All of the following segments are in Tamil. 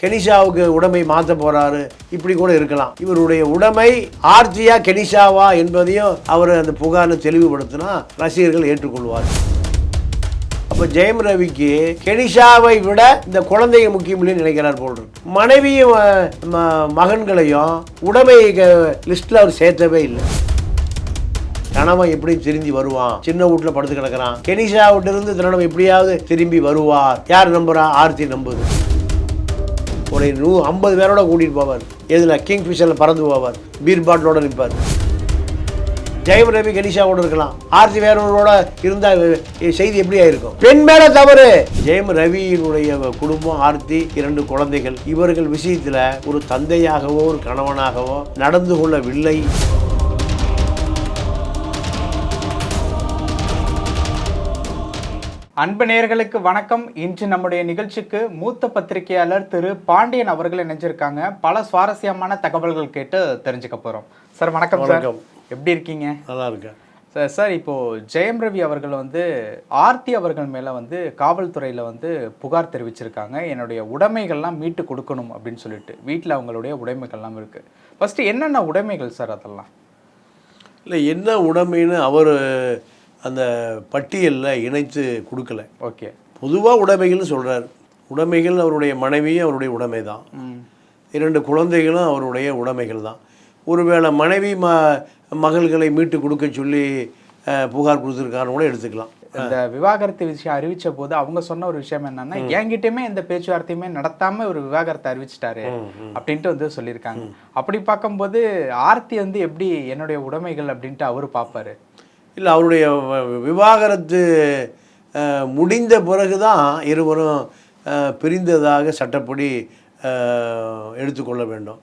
கெனிஷாவுக்கு உடமை மாற்ற போறாரு. இப்படி கூட இருக்கலாம். இவருடைய உடைமை ஆர்த்தியா கெனிஷாவா என்பதையும் அவர் அந்த புகார்ல தெளிவுபடுத்தினா ரசிகர்கள் ஏற்றுக்கொள்வார். அப்ப ஜெயம் ரவிக்கு கெனிஷாவை விட இந்த குழந்தைய முக்கியம் இல்லைன்னு நினைக்கிறார் போல் இருக்கு. மனைவியும் ம- மகன்களையும் உடமை லிஸ்ட்ல அவர் சேர்த்தவே இல்லை. கணவன் எப்படி திரும்பி வருவான். சின்ன வீட்டுல படுத்து கிடக்கிறான். கெனிஷா விட்டு எப்படியாவது திரும்பி வருவார். யார் நம்புறா? ஆர்த்தி நம்புது. ஒரு நூ ஐம்பது பேரோட கூட்டிட்டு போவார். எதுல? கிங் ஃபிஷரில் பறந்து போவார். பீர் பாட்டிலோட நிற்பார். ஜெயம் ரவி கணேஷாவோட இருக்கலாம். ஆர்த்தி வேறவரோட இருந்தா செய்தி எப்படி ஆயிருக்கும்? பெண் மேல தவறு. ஜெயம் ரவியினுடைய குடும்பம் ஆர்த்தி இரண்டு குழந்தைகள். இவர்கள் விஷயத்துல ஒரு தந்தையாகவோ ஒரு கணவனாகவோ நடந்து கொள்ளவில்லை. அன்பு நேயர்களுக்கு வணக்கம். இன்று நம்முடைய நிகழ்ச்சிக்கு மூத்த பத்திரிகையாளர் திரு பாண்டியன் அவர்கள் இணைஞ்சிருக்காங்க. பல சுவாரஸ்யமான தகவல்கள் கேட்டு தெரிஞ்சுக்க போறோம். சார் வணக்கம் சார். எப்படி இருக்கீங்க? நல்லா இருக்கேன். சார் சார் இப்போ ஜெயம் ரவி அவர்கள் வந்து ஆர்த்தி அவர்கள் மேல வந்து காவல்துறையில வந்து புகார் தெரிவிச்சிருக்காங்க. என்னுடைய உடைமைகள்லாம் மீட்டு கொடுக்கணும் அப்படின்னு சொல்லிட்டு. வீட்டில் அவங்களுடைய உடைமைகள்லாம் இருக்கு. ஃபர்ஸ்ட் என்னென்ன உடைமைகள் சார் அதெல்லாம்? இல்லை என்ன உடைமைன்னு அவர் அந்த பட்டியலில் இணைத்து கொடுக்கல. ஓகே. பொதுவாக உடைமைகள்னு சொல்கிறார் உடைமைகள் அவருடைய மனைவியும் அவருடைய உடைமை தான் இரண்டு குழந்தைகளும் அவருடைய உடைமைகள் தான் ஒருவேளை மனைவி ம மகள்களை மீட்டு கொடுக்க சொல்லி புகார் கொடுத்துருக்காருன்னு கூட எடுத்துக்கலாம். இந்த விவாகரத்து விஷயம் அறிவிச்ச போது அவங்க சொன்ன ஒரு விஷயம் என்னன்னா என்கிட்டயுமே எந்த பேச்சுவார்த்தையுமே நடத்தாம ஒரு விவாகரத்தை அறிவிச்சிட்டாரு அப்படின்ட்டு வந்து சொல்லியிருக்காங்க. அப்படி பார்க்கும்போது ஆர்த்தி வந்து எப்படி என்னுடைய உடைமைகள் அப்படின்ட்டு அவரு பார்ப்பாரு? இல்லை அவருடைய விவாகரத்து முடிந்த பிறகு தான் இருவரும் பிரிந்ததாக சட்டப்படி எடுத்துக்கொள்ள வேண்டும்.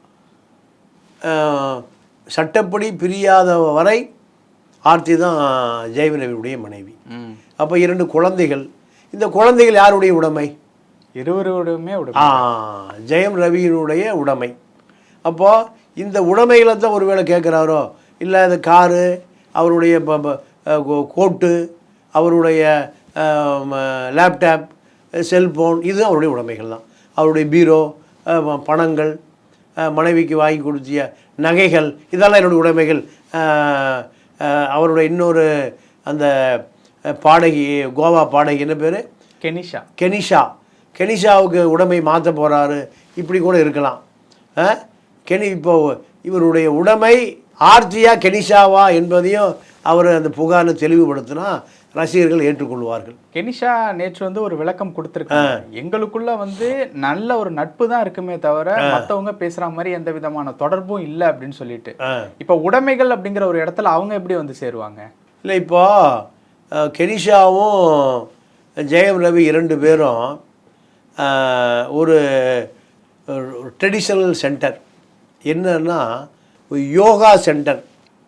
சட்டப்படி பிரியாத வரை ஆர்த்தி தான் ஜெயவிரவியுடைய மனைவி. அப்போ இரண்டு குழந்தைகள். இந்த குழந்தைகள் யாருடைய உடைமை? இருவருடையுமே ஆ உடைமை ஜெயம் ரவியினுடைய உடைமை. அப்போது இந்த உடைமைகளை தான் ஒருவேளை கேட்குறாரோ இல்லை இந்த காரு அவருடைய கோட்டு அவருடைய லேப்டாப் செல்போன் இது அவருடைய உடைமைகள் தான் அவருடைய பீரோ பணங்கள் மனைவிக்கு வாங்கி கொடுத்திய நகைகள் இதெல்லாம் என்னுடைய உடைமைகள். அவருடைய இன்னொரு அந்த பாடகி கோவா பாடகி என்ன பேர்? கெனிஷா. கெனிஷா. கெனிஷாவுக்கு உடைமை மாற்ற போகிறாரு இப்படி கூட இருக்கலாம்? கெனி இப்போ இவருடைய உடைமை ஆர்த்தியா கெனிஷாவா என்பதையும் அவர் அந்த புகார்ல தெளிவுபடுத்தினா ரசிகர்கள் ஏற்றுக்கொள்வார்கள். கெனிஷா நேற்று வந்து ஒரு விளக்கம் கொடுத்துருக்காங்க எங்களுக்குள்ள வந்து நல்ல ஒரு நட்பு தான் இருக்குமே தவிர மத்தவங்க பேசுற மாதிரி எந்த விதமான தொடர்பும் இல்லை அப்படின்னு சொல்லிட்டு. இப்ப உடைமைகள் அப்படிங்கிற ஒரு இடத்துல அவங்க எப்படி வந்து சேருவாங்க? இல்லை இப்போ கெனிஷாவும் ஜெயம் ரவி இரண்டு பேரும் ஒரு ட்ரெடிஷ்னல் சென்டர் என்னன்னா யோகா சென்டர்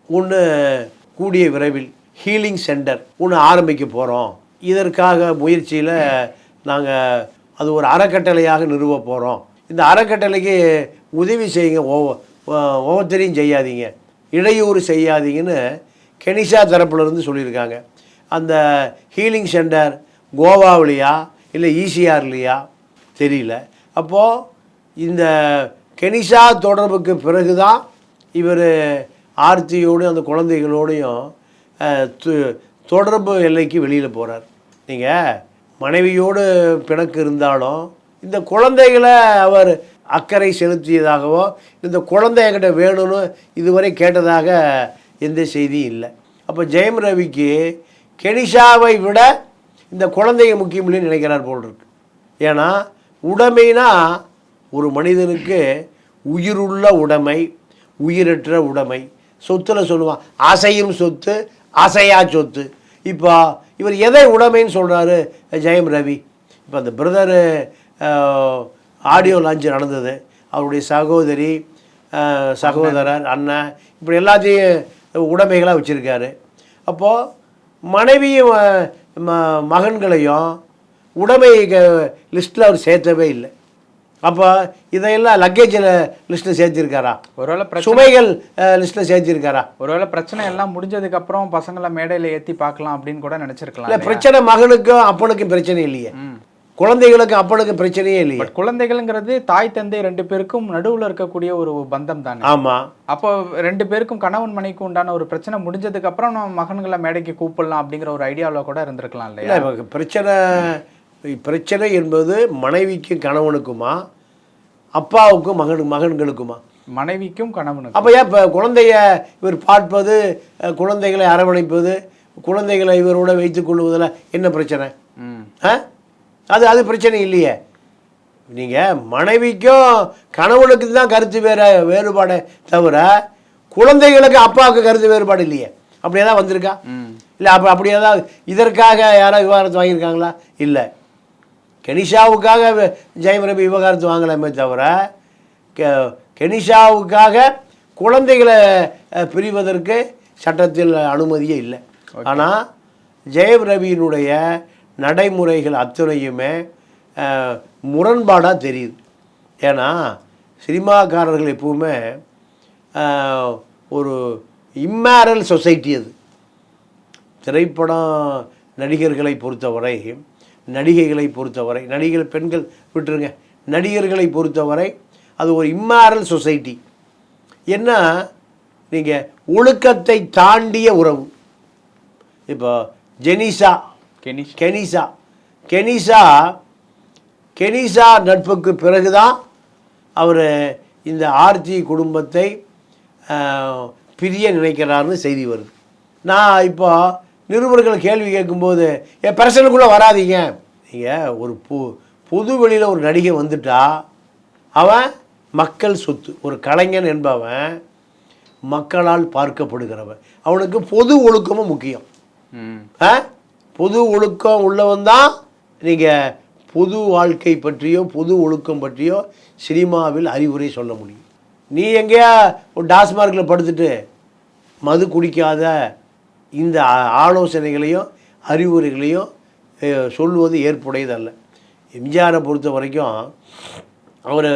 ஒன்று கூடிய விரைவில் ஹீலிங் சென்டர் ஒன்று ஆரம்பிக்க போகிறோம் இதற்காக முயற்சியில் நாங்கள் அது ஒரு அறக்கட்டளையாக நிறுவ போகிறோம் இந்த அறக்கட்டளைக்கு உதவி செய்யுங்க. ஒவ்வொ- ஒவ்வொருத்தரையும் செய்யாதீங்க. இடையூறு செய்யாதீங்கன்னு கெனிஷா தரப்புலேருந்து சொல்லியிருக்காங்க. அந்த ஹீலிங் சென்டர் கோவாவிலையா இல்லை ஈசிஆர்லையா? தெரியல. அப்போது இந்த கெனிஷா தொடர்புக்கு பிறகு தான் இவர் ஆர்த்தியோடு அந்த குழந்தைகளோடையும் தொடர்பு எல்லைக்கு வெளியில் போகிறார் நீங்கள் மனைவியோடு பிணக்கு இருந்தாலும் இந்த குழந்தைகளை அவர் அக்கறை செலுத்தியதாகவோ இந்த குழந்தை என்கிட்ட வேணும்னு இதுவரை கேட்டதாக எந்த செய்தியும் இல்லை. அப்போ ஜெயம் ரவிக்கு கெனிஷாவை விட இந்த குழந்தைய முக்கியம் இல்லைன்னு நினைக்கிறார் போல் இருக்கு. ஏன்னா உடைமைனா ஒரு மனிதனுக்கு உயிருள்ள உடைமை உயிரற்ற உடைமை. சொத்துல சொல்லுவான் அசையும் சொத்து அசையா சொத்து. இப்போ இவர் எதை உடைமைன்னு சொல்கிறாரு ஜெயம் ரவி. இப்போ அந்த பிரதரு ஆடியோ லான்ச் நடந்தது. அவருடைய சகோதரி சகோதரர் அண்ணன் இப்படி எல்லாத்தையும் உடைமைகளாக வச்சுருக்காரு. அப்போது மனைவியும் ம- மகன்களையும் உடைமை லிஸ்ட்டில் அவர் சேர்த்தவே இல்லை. அப்போ இதையெல்லாம் லக்கேஜில் லிஸ்ட்டில் சேர்த்திருக்காரா? ஒருவேளை சுமைகள் லிஸ்ட்டில் சேர்த்திருக்காரா? ஒருவேளை பிரச்சனை எல்லாம் முடிஞ்சதுக்கு அப்புறம் பசங்களை மேடையில ஏத்தி பார்க்கலாம் அப்படின்னு கூட நினைச்சிருக்கலாம் இல்லை? பிரச்சனை மகனுக்கும் அப்பனுக்கும் பிரச்சனை இல்லையே. குழந்தைகளுக்கு அப்பனுக்கு பிரச்சனையே இல்லையே. பட் குழந்தைகள்ங்கிறது தாய் தந்தை ரெண்டு பேருக்கும் நடுவுல இருக்கக்கூடிய ஒரு பந்தம் தானே. ஆமாம் அப்போ ரெண்டு பேருக்கும் கணவன் மனைக்கு உண்டான ஒரு பிரச்சனை முடிஞ்சதுக்கு அப்புறம் நம்ம மகன்களை மேடைக்கு கூப்பிடலாம் அப்படிங்கிற ஒரு ஐடியாவில் கூட இருந்திருக்கலாம் இல்லை இல்லையா பிரச்சனை பிரச்சனை என்பது மனைவிக்கும் கணவனுக்குமா? அப்பாவுக்கும் மகன் மகன்களுக்குமா? மனைவிக்கும் கணவனுக்கும். அப்போ ஏன் இப்போ குழந்தைய இவர் பார்ப்பது குழந்தைகளை அரவணைப்பது குழந்தைகளை இவரோட வைத்துக் கொள்வதில் என்ன பிரச்சனை? ஆ அது அது பிரச்சனை இல்லையே. நீங்கள் மனைவிக்கும் கணவனுக்கு தான் கருத்து வேற வேறுபாடே தவிர குழந்தைகளுக்கு அப்பாவுக்கு கருத்து வேறுபாடு இல்லையே. அப்படி ஏதாவது வந்திருக்கா இல்லை அப்போ அப்படி ஏதாவது இதற்காக யாராவது விவாகரத்து வாங்கியிருக்காங்களா? இல்லை. கெனிஷாவுக்காக ஜெயம் ரவி விவகாரத்து வாங்கலாமே தவிர கெ கெனிஷாவுக்காக குழந்தைகளை பிரிவதற்கு சட்டத்தில் அனுமதியே இல்லை. ஆனால் ஜெயம் ரவியினுடைய நடைமுறைகள் அத்துணையுமே முரண்பாடாக தெரியுது. ஏன்னா சினிமாக்காரர்கள் எப்பவுமே ஒரு இம்மேரல் சொசைட்டி அது. திரைப்படம் நடிகர்களை பொறுத்தவரை நடிகைகளை பொறுத்தவரை நடிகர் பெண்கள் விட்டுருங்க நடிகர்களை பொறுத்தவரை அது ஒரு இம்மாரல் சொசைட்டி என்ன நீங்கள் ஒழுக்கத்தை தாண்டிய உறவு. இப்போ ஜெனிசா கெனிஷ் கெனிசா. கெனிசா கெனிசா நட்புக்கு பிறகுதான் அவர் இந்த ஆர்த்தி குடும்பத்தை பிரிய நினைக்கிறாருன்னு செய்தி வருது. நான் இப்போ நிருபர்கள் கேள்வி கேட்கும்போது என் பிரச்சனைக்குள்ளே வராதீங்க. நீங்கள் ஒரு பொ பொது வெளியில் ஒரு நடிகை வந்துட்டா அவன் மக்கள் சொத்து ஒரு கலைஞன் என்பவன் மக்களால் பார்க்கப்படுகிறவன். அவனுக்கு பொது ஒழுக்கமும் முக்கியம்? பொது ஒழுக்கம் உள்ளவன் தான் நீங்கள் பொது வாழ்க்கை பற்றியோ பொது ஒழுக்கம் பற்றியோ சினிமாவில் அறிவுரை சொல்ல முடியும். நீ எங்கேயா ஒரு டாஸ்மார்க்கில் படுத்துட்டு மது குடிக்காத இந்த ஆலோசனைகளையும் அறிவுரைகளையும் சொல்வது சொல்லுவது ஏற்புடையதல்ல. எம்ஜிஆரை பொறுத்த வரைக்கும் அவர்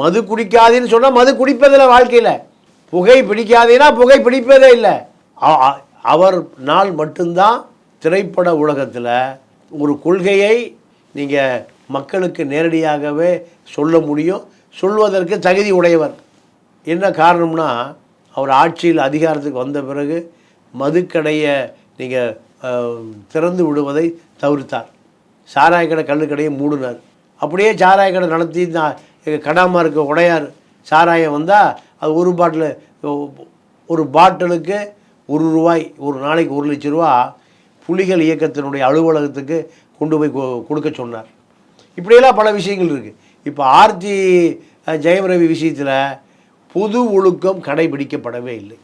மது குடிக்காதேன்னு சொன்னால் மது குடிப்பதில்லை வாழ்க்கையில். புகை பிடிக்காதேன்னா புகை பிடிப்பதே இல்லை. அவர் நாள் மட்டும்தான் திரைப்பட உலகத்தில் ஒரு கொள்கையை நீங்கள் மக்களுக்கு நேரடியாகவே சொல்ல முடியும். சொல்வதற்கு தகுதி உடையவர். என்ன காரணம்னா அவர் ஆட்சியில் அதிகாரத்துக்கு வந்த பிறகு மதுக்கடையை நீங்கள் திறந்து விடுவதை தவிர்த்தார். சாராய கடை கல்லுக்கடையை மூடினார். அப்படியே சாராய கடை நடத்தி நான் எங்கள் கடாமா இருக்க உடையார் சாராயம் வந்தால் அது ஒரு பாட்டில் ஒரு பாட்டிலுக்கு ஒரு ரூபாய் ஒரு நாளைக்கு ஒரு லட்ச ரூபா புலிகள் இயக்கத்தினுடைய அலுவலகத்துக்கு கொண்டு போய் கொ- கொடுக்க சொன்னார். இப்படியெல்லாம் பல விஷயங்கள் இருக்குது இப்போ ஆர்த்தி ஜெயம் ரவி விஷயத்தில் பொது ஒழுக்கம் கடைபிடிக்கப்படவே இல்லை.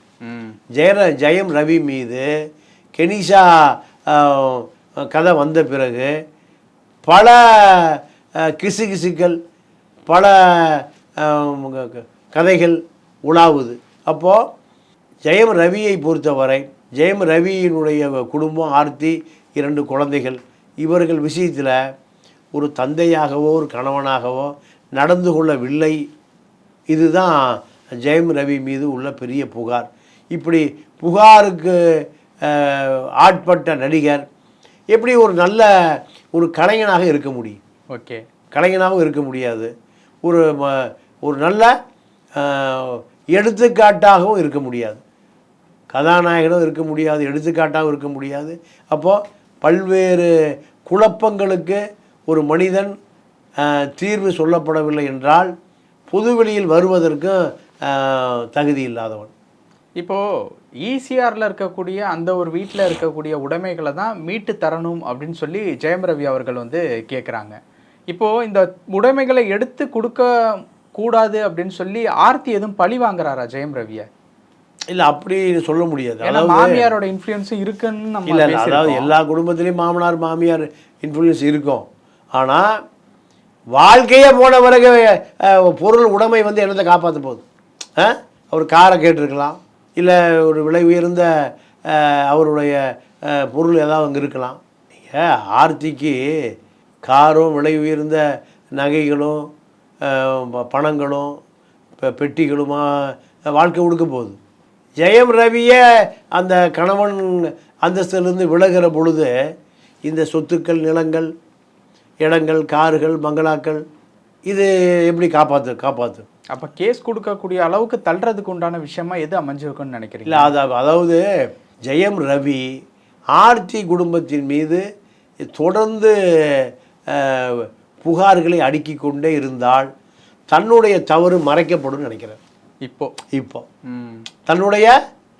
ஜெய ஜெயர ஜெயம் ரவி மீது கெனிஷா கதை வந்த பிறகு பல அஹ், கிசுகிசுக்கள் பல க- கதைகள் உலாவுது. அப்போது ஜெயம் ரவியை பொறுத்தவரை ஜெயம் ரவியினுடைய குடும்பம் ஆர்த்தி இரண்டு குழந்தைகள் இவர்கள் விஷயத்தில் ஒரு தந்தையாகவோ ஒரு கணவனாகவோ நடந்து கொள்ளவில்லை. இதுதான் ஜெயம் ரவி மீது உள்ள பெரிய புகார். இப்படி புகாருக்கு ஆட்பட்ட நடிகர் எப்படி ஒரு நல்ல ஒரு கலைஞனாக இருக்க முடியும்? ஓகே. கலைஞனாகவும் இருக்க முடியாது. ஒரு ம- ஒரு நல்ல எடுத்துக்காட்டாகவும் இருக்க முடியாது. கதாநாயகனும் இருக்க முடியாது எடுத்துக்காட்டாகவும் இருக்க முடியாது. அப்போது பல்வேறு குழப்பங்களுக்கு ஒரு மனிதன் தீர்வு சொல்லப்படவில்லை என்றால் பொதுவெளியில் வருவதற்கும் தகுதி இல்லாதவன். இப்போ ஈசிஆர்ல இருக்கக்கூடிய அந்த ஒரு வீட்டில் இருக்கக்கூடிய உடைமைகளை தான் மீட்டு தரணும் அப்படின்னு சொல்லி ஜெயம் ரவி அவர்கள் வந்து கேட்குறாங்க இப்போ இந்த உடைமைகளை எடுத்து கொடுக்க கூடாது அப்படின்னு சொல்லி ஆர்த்தி எதுவும் பழி வாங்குறாரா ஜெயம் ரவியை? இல்லை அப்படி சொல்ல முடியாது. அதாவது மாமியாரோட இன்ஃப்ளூயன்ஸும் இருக்குன்னு நம்ம இல்லை அதாவது. எல்லா குடும்பத்திலையும் மாமனார் மாமியார் இன்ஃப்ளூயன்ஸ் இருக்கும். ஆனால் வாழ்க்கையே போன பிறகு பொருள் உடைமை வந்து என்னத்தை காப்பாற்ற போகுது? அவர் காரை கேட்டிருக்கலாம். இல்லை ஒரு விலை உயர்ந்த அவருடைய பொருள் ஏதாவது அங்கே இருக்கலாம். நீங்கள் ஆர்த்திக்கு காரும் விலை உயர்ந்த நகைகளும் பணங்களும் இப்போ பெட்டிகளுமா வாழ்க்கை கொடுக்க போகுது. ஜெயம் ரவியை அந்த கணவன் அந்தஸ்திலிருந்து விலகிற பொழுது இந்த சொத்துக்கள் நிலங்கள் இடங்கள் கார்கள் பங்களாக்கள் இது எப்படி காப்பாற்று காப்பாற்று அப்ப கேஸ் கொடுக்கக்கூடிய அளவுக்கு தள்ளுறதுக்கு உண்டான விஷயமா எது அமைஞ்சிருக்குன்னு நினைக்கிறீங்க? இல்லை அது அதாவது ஜெயம் ரவி ஆர்த்தி குடும்பத்தின் மீது தொடர்ந்து புகார்களை அடுக்கிக் கொண்டே இருந்தால் தன்னுடைய தவறு மறைக்கப்படும் நினைக்கிறேன். இப்போ? இப்போ. தன்னுடைய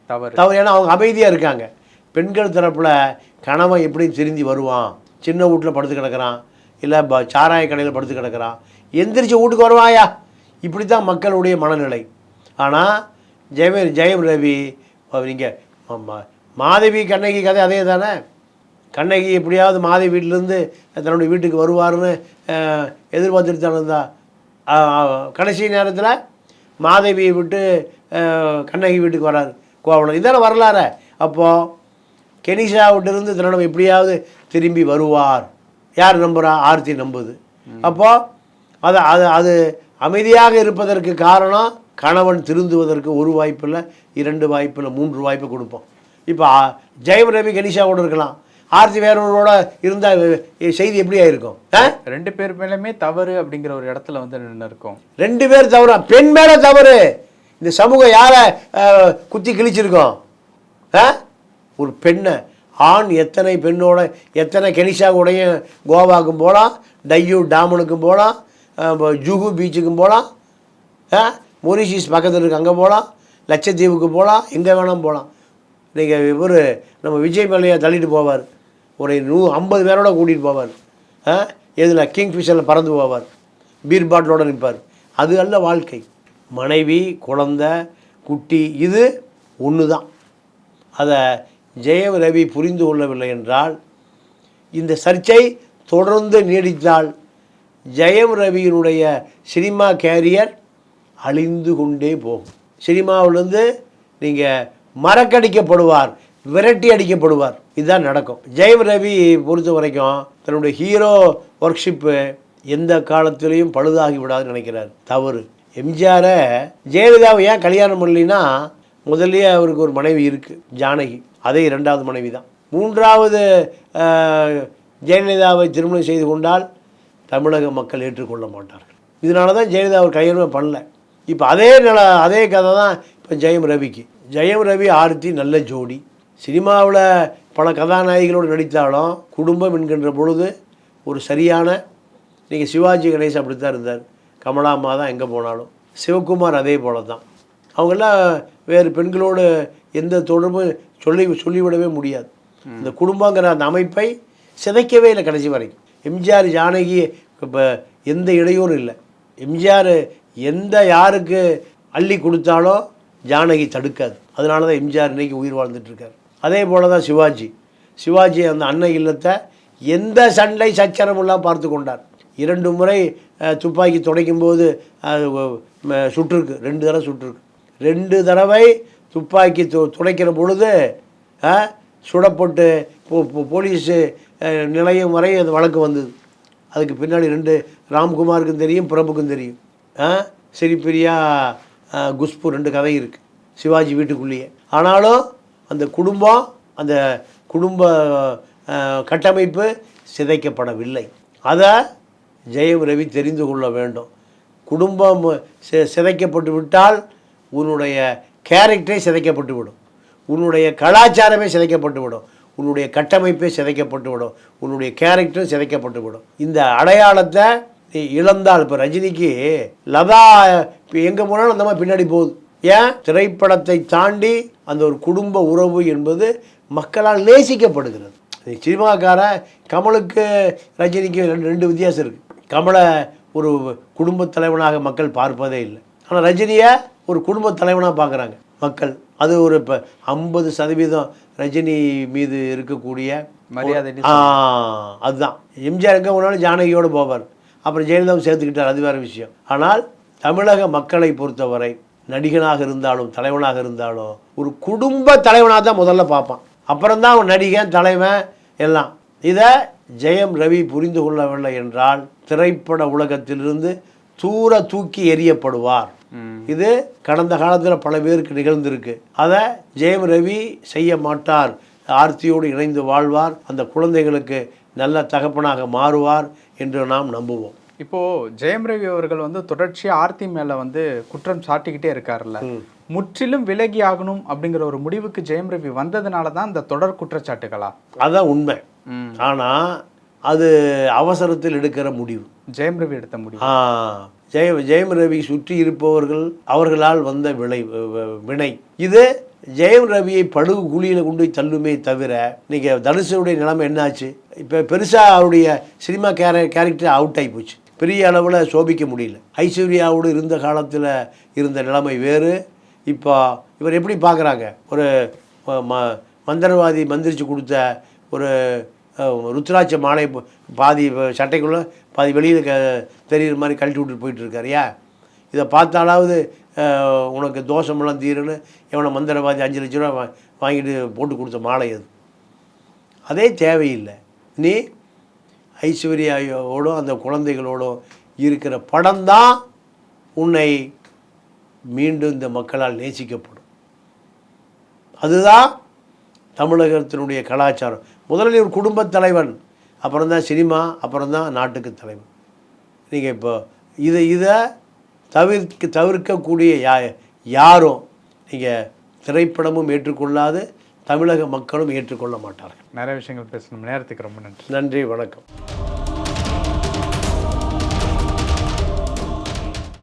தவறு. தவறு ஏன்னா அவங்க அமைதியாக இருக்காங்க. பெண்கள் தரப்பில் கணவன் எப்படி திருந்தி வருவான்? சின்ன வீட்டில் படுத்து கிடக்குறான். இல்லை சாராய கடையில் படுத்து கிடக்குறான். எந்திரிச்சு வீட்டுக்கு வருவாயா? இப்படி தான் மக்களுடைய மனநிலை. ஆனால் ஜெயம் ஜெயம் ரவி நீங்கள் மாதவி கண்ணகி கதை அதே தானே கண்ணகி எப்படியாவது மாதவி வீட்டிலேருந்து தன்னுடைய வீட்டுக்கு வருவார்னு எதிர்பார்த்துட்டு தானே இருந்தா கடைசி நேரத்தில் மாதவியை விட்டு கண்ணகி வீட்டுக்கு வராரு கோவலம் இதான வரலாறு? அப்போது கெனிஷாவிட்டிருந்து தன்னிடம் எப்படியாவது திரும்பி வருவார். யார் நம்புறா? ஆர்த்தி நம்புது. அப்போது அது அது அது அமைதியாக இருப்பதற்கு காரணம் கணவன் திருந்துவதற்கு ஒரு வாய்ப்பில்லை இரண்டு வாய்ப்பில் மூன்று வாய்ப்பு கொடுப்போம். இப்போ ஜெயம் ரவி கனிஷாவோட இருக்கலாம். ஆர்த்தி வேறொருவரோட இருந்தால் செய்தி எப்படி ஆயிருக்கும்? ரெண்டு பேர் மேலுமே தவறு அப்படிங்கிற ஒரு இடத்துல வந்து நின்று இருக்கோம் ரெண்டு பேர் தவறா? பெண் மேலே தவறு. இந்த சமூகம் யாரை குத்தி கிழிச்சிருக்கோம்? ஒரு பெண்ணை. ஆண் எத்தனை பெண்ணோட எத்தனை கெனிஷா கூடயும் கோவாவுக்கும் போகலாம் டையூ டாமனுக்கும் போகலாம் ஜூகு பீச்சுக்கும் போகலாம் ஆ மொரிஷியஸ் பக்கத்தில் இருக்குது அங்கே போகலாம் லட்சத்தீவுக்கு போகலாம் எங்கே வேணாலும் போகலாம் நீங்கள் இவர் நம்ம விஜய் மலையை தள்ளிட்டு போவார். ஒரு நூ ஐம்பது பேரோட கூட்டிகிட்டு போவார். ஆ எதில்? கிங் ஃபிஷரில் பறந்து போவார். பீர் பாட்டிலோட நிற்பார் அது அல்ல வாழ்க்கை. மனைவி குழந்தை குட்டி இது ஒன்று தான் அதை ஜெயம் ரவி புரிந்து கொள்ளவில்லை என்றால் இந்த சர்ச்சை தொடர்ந்து நீடித்தால் ஜெயம் ரவியினுடைய சினிமா கேரியர் அழிந்து கொண்டே போகும். சினிமாவிலேருந்து நீங்கள் மறக்கடிக்கப்படுவார் விரட்டி அடிக்கப்படுவார். இதுதான் நடக்கும். ஜெயம் ரவி பொறுத்த வரைக்கும் தன்னுடைய ஹீரோ ஒர்க்ஷிப்பு எந்த காலத்திலையும் பழுதாகி விடாதுன்னு நினைக்கிறார். தவறு. எம்ஜிஆரை ஜெயலலிதாவை ஏன் கல்யாணம் பண்ணலினா முதல்லயே அவருக்கு ஒரு மனைவி இருக்குது ஜானகி. அதே இரண்டாவது மனைவி தான் மூன்றாவது ஜெயலலிதாவை திருமணம் செய்து கொண்டால் தமிழக மக்கள் ஏற்றுக்கொள்ள மாட்டார்கள். இதனால தான் ஜெயலலிதா அவர் கல்யாணமே பண்ணல. இப்போ அதே நில அதே கதை தான் இப்போ ஜெயம் ரவிக்கு. ஜெயம் ரவி ஆர்த்தி நல்ல ஜோடி. சினிமாவில் பல கதாநாயகிகளோடு நடித்தாலும் குடும்பம் என்கின்ற பொழுது ஒரு சரியான நீங்கள் சிவாஜி கணேசன் அப்படி தான் இருந்தார் கமலாம்மா தான் எங்கே போனாலும். சிவகுமார் அதே போல தான் அவங்கெல்லாம் வேறு பெண்களோடு எந்த தொடர்பும் சொல்லி சொல்லிவிடவே முடியாது. இந்த குடும்பங்கிற அந்த அமைப்பை சிதைக்கவே இல்லை கடைசி வரைக்கும். எம்ஜிஆர் ஜானகி இப்போ எந்த இடையூறும் இல்லை. எம்ஜிஆர் எந்த யாருக்கு அள்ளி கொடுத்தாலோ ஜானகி தடுக்காது. அதனால தான் எம்ஜிஆர் இன்னைக்கு உயிர் வாழ்ந்துட்டுருக்கார் அதே போல தான் சிவாஜி. சிவாஜி அந்த அன்னை இல்லத்தை எந்த சண்டை சச்சரமெல்லாம் பார்த்து கொண்டார். இரண்டு முறை துப்பாக்கி துடைக்கும் போது சுட்டுருக்கு ரெண்டு தடவை சுட்டுருக்கு ரெண்டு தடவை துப்பாக்கி து துடைக்கிற பொழுது சுடப்பட்டு போ போலீஸு நிலையம் வரை அது வழக்கு வந்தது. அதுக்கு பின்னாடி ரெண்டு ராம்குமாருக்கும் தெரியும் பிரபுக்கும் தெரியும். ஆ சிரிப்பிரியா குஷ்பு ரெண்டு கதை இருக்குது சிவாஜி வீட்டுக்குள்ளேயே. ஆனாலும் அந்த குடும்பம் அந்த குடும்ப கட்டமைப்பு சிதைக்கப்படவில்லை. அதை ஜெயம் ரவி தெரிந்து கொள்ள வேண்டும். குடும்பம் சி- சிதைக்கப்பட்டு விட்டால் உன்னுடைய கேரக்டரே சிதைக்கப்பட்டு விடும். உன்னுடைய கலாச்சாரமே சிதைக்கப்பட்டு விடும். உன்னுடைய கட்டமைப்பே சிதைக்கப்பட்டு விடும் உன்னுடைய கேரக்டரும் சிதைக்கப்பட்டு விடும் இந்த அடையாளத்தை நீ இழந்தால் இப்போ ரஜினிக்கு லதா இப்போ எங்கே போனாலும் அந்த மாதிரி பின்னாடி போகுது. ஏன்? திரைப்படத்தை தாண்டி அந்த ஒரு குடும்ப உறவு என்பது மக்களால் நேசிக்கப்படுகிறது. சினிமாக்காரன் சினிமாக்கார கமலுக்கு ரஜினிக்கு ரெண்டு ரெண்டு வித்தியாசம் இருக்குது கமலை ஒரு குடும்பத் தலைவனாக மக்கள் பார்ப்பதே இல்லை. ஆனால் ரஜினியை ஒரு குடும்பத் தலைவனாக பார்க்குறாங்க மக்கள். அது ஒரு இப்போ ஐம்பது சதவீதம் ரஜினி மீது இருக்கக்கூடிய மரியாதை அதுதான். எம்ஜிஆர் எங்கே போனாலும் ஜானகியோடு போவார். அப்புறம் ஜெயலலிதாவும் சேர்த்துக்கிட்டார். அது வேறு விஷயம். ஆனால் தமிழக மக்களை பொறுத்தவரை நடிகனாக இருந்தாலும் தலைவனாக இருந்தாலும் ஒரு குடும்ப தலைவனாக தான் முதல்ல பார்ப்பான். அப்புறம்தான் அவன் நடிகன் தலைவன் எல்லாம். இதை ஜெயம் ரவி புரிந்து கொள்ளவில்லை என்றால் திரைப்பட உலகத்திலிருந்து தூர தூக்கி எறியப்படுவார். இது கடந்த காலத்தில் பல பேருக்கு நிகழ்ந்திருக்கு. அதை ஜெயம் ரவி செய்ய மாட்டார். ஆர்த்தியோடு இணைந்து வாழ்வார். அந்த குழந்தைகளுக்கு நல்ல தகப்பனாக மாறுவார் என்று நாம் நம்புவோம். இப்போ ஜெயம் ரவி அவர்கள் வந்து தொடர்ச்சியா ஆர்த்தி மேல வந்து குற்றம் சாட்டிக்கிட்டே இருக்காருல்ல. முற்றிலும் விலகி ஆகணும் அப்படிங்கிற ஒரு முடிவுக்கு ஜெயம் ரவி வந்ததுனால தான் இந்த தொடர் குற்றச்சாட்டுகளா? அதுதான் உண்மை. ஆனால் அது அவசரத்தில் எடுக்கிற முடிவு. ஜெயம் ரவி எடுத்த முடிவு. ஜெய ஜெயம் ரவி சுற்றி இருப்பவர்கள் அவர்களால் வந்த விளை வினை. இது ஜெயம் ரவியை படுகு குழியில் கொண்டு போய் தள்ளுமே தவிர நீங்கள் தனுஷனுடைய நிலைமை என்னாச்சு? இப்போ பெருசாக அவருடைய சினிமா கேர கேரக்டர் அவுட் ஆகி போச்சு. பெரிய அளவில் சோபிக்க முடியல. ஐஸ்வர்யாவோடு இருந்த காலத்தில் இருந்த நிலைமை வேறு. இப்போ இவர் எப்படி பார்க்குறாங்க ஒரு ம- மந்திரவாதி மந்திரிச்சு கொடுத்த ஒரு ருத்ராட்ச மாலை பாதி சட்டைக்குள்ளே பாதி வெளியில் க தெரியுற மாதிரி கழட்டி விட்டுட்டு போயிட்டுருக்காருயா? இதை பார்த்தாலாவது உனக்கு தோஷமெல்லாம் தீருன்னு எவனை மந்திரவாதி அஞ்சு லட்ச ரூபா வா- வாங்கிட்டு போட்டு கொடுத்த மாலை அது. அதே தேவையில்லை. நீ ஐஸ்வர்யாவோடும் அந்த குழந்தைகளோடும் இருக்கிற படம் தான் உன்னை மீண்டும் இந்த மக்களால் நேசிக்கப்படும். அதுதான் தமிழகத்தினுடைய கலாச்சாரம். முதலில் ஒரு குடும்பத் தலைவன். அப்புறம் தான் சினிமா அப்புறம் தான் நாட்டுக்கு தலைவன் நீங்கள் இப்போ இதை இதை தவிர்க்க தவிர்க்கக்கூடிய யா யாரும் நீங்கள் திரைப்படமும் ஏற்றுக்கொள்ளாது தமிழக மக்களும் ஏற்றுக்கொள்ள மாட்டார்கள். நிறைய விஷயங்கள் பேசணும். நேரத்துக்கு ரொம்ப நன்றி. நன்றி வணக்கம்.